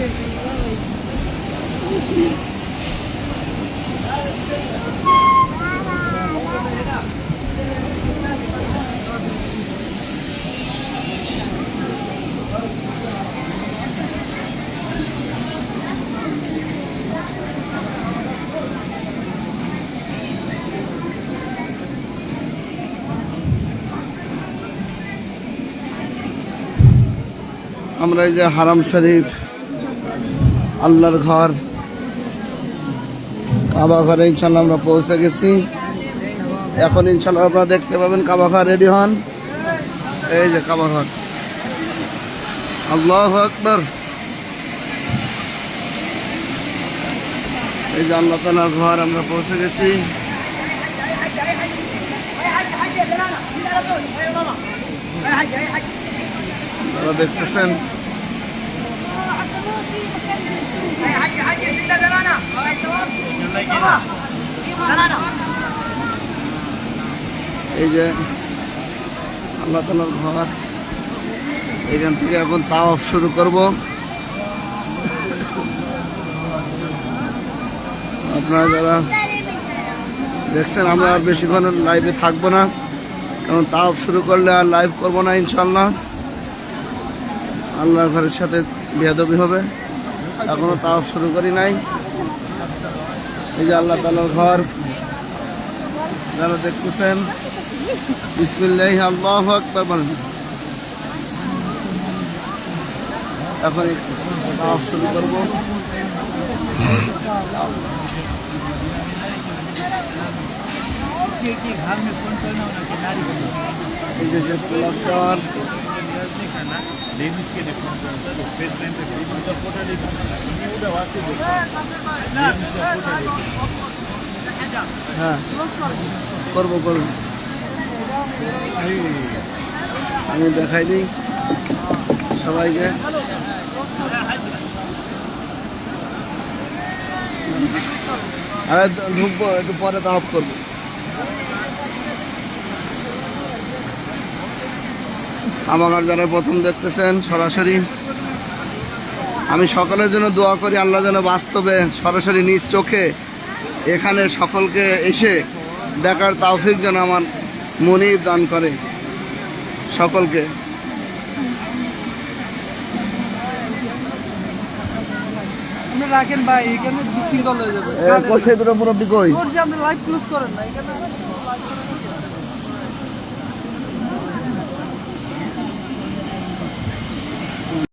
আমরা এই যে হারাম শরীফ আল্লাহর ঘর। কাবা ঘরে ইনশাল্লাহ আমরা পৌঁছে গেছি। এখন ইনশাল্লাহ আপনারা দেখতে পাবেন কাবা ঘর রেডি হন। এই যে কাবা ঘর। আল্লাহ আকবর। এই যে আল্লাহ তালার ঘর আমরা পৌঁছে গেছি। দেখতেছেন এই যে আল্লাহ তালার ঘর। এখান থেকে এখন তাও শুরু করব। আপনারা যারা দেখছেন, আমরা আর বেশিক্ষণ লাইভে থাকব না, কারণ তাও শুরু করলে আর লাইভ করব না ইনশাল্লাহ আল্লাহর ঘরের সাথে বেয়াদবি হবে। এখনও তাও শুরু করি নাই। এই যে আল্লাহ তালার ঘর। যারা দেখতেছেন বিসমিল্লাহ আল্লাহ আকবার বলেন। এখন তাওয়াফ শুরু করব। এই যে হ্যাঁ করব। করব আমি দেখাই দিই সবাইকে। আরে, ঢুকবো, একটু পরে তাপ করব। আমাকে যারা প্রথম দেখতেছেন, সরাসরি আমি সকলের জন্য দোয়া করি আল্লাহ যেন বাস্তবে সরাসরি নিজ চোখে এখানে সকলকে এসে দেখার তাওফিক যেন আমার মনিব দান করে সকলকে। রাখেন ভাই এখানে হয়ে যাবে। কষে দুটো মুরব্বী কই? ওর আপনি লাইভ ক্লোজ করেন না এখানে